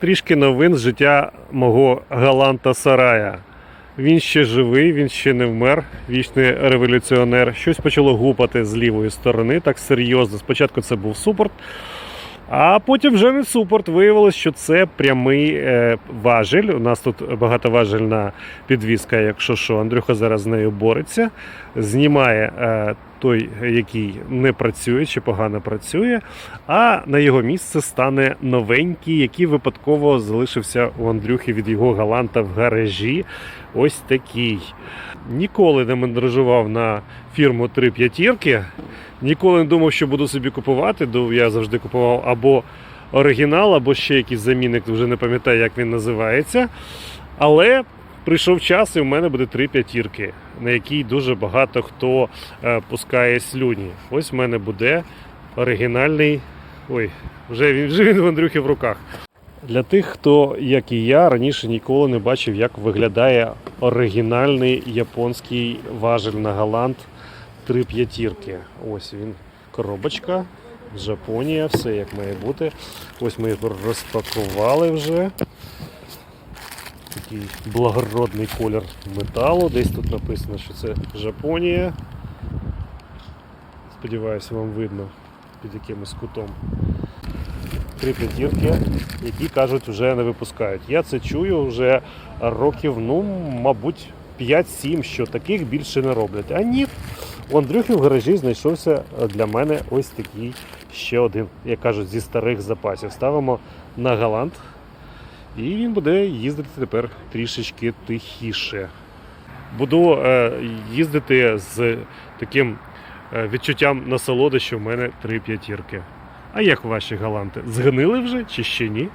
Трішки новин з життя мого Галанта Сарая. Він ще живий, він ще не вмер, вічний революціонер. Щось почало гупати з лівої сторони, так серйозно. Спочатку це був супорт, а потім вже не супорт. Виявилось, що це прямий е, важель. У нас тут багатоважельна підвіска, якщо що, Андрюха зараз з нею бореться, знімає е, той, який не працює чи погано працює, а на його місце стане новенький, який випадково залишився у Андрюхи від його галанта в гаражі. Ось такий. Ніколи не мандражував на фірму три п'ятірки. Ніколи не думав, що буду собі купувати. Я завжди купував або оригінал, або ще якийсь замінник, вже не пам'ятаю, як він називається. Але прийшов час, і в мене буде три п'ятірки, на якій дуже багато хто е, пускає слюні. Ось в мене буде оригінальний. Ой, вже він, вже він в Андрюхи в руках. Для тих, хто, як і я, раніше ніколи не бачив, як виглядає оригінальний японський важель на галант три п'ятірки. Ось він, коробочка, Жапонія, все як має бути. Ось ми його розпакували вже. Такий благородний колір металу. Десь тут написано, що це Жапонія. Сподіваюся, вам видно під якимось кутом. Три п'ятірки, які кажуть, вже не випускають. Я це чую вже років, ну, мабуть, 5-7, що таких більше не роблять. А ні, у Андрюхи в гаражі знайшовся для мене ось такий ще один, як кажуть, зі старих запасів. Ставимо на галант. І він буде їздити тепер трішечки тихіше. Буду е, їздити з таким е, відчуттям насолоди, що в мене три п'ятірки. А як ваші галанти? Згнили вже чи ще ні?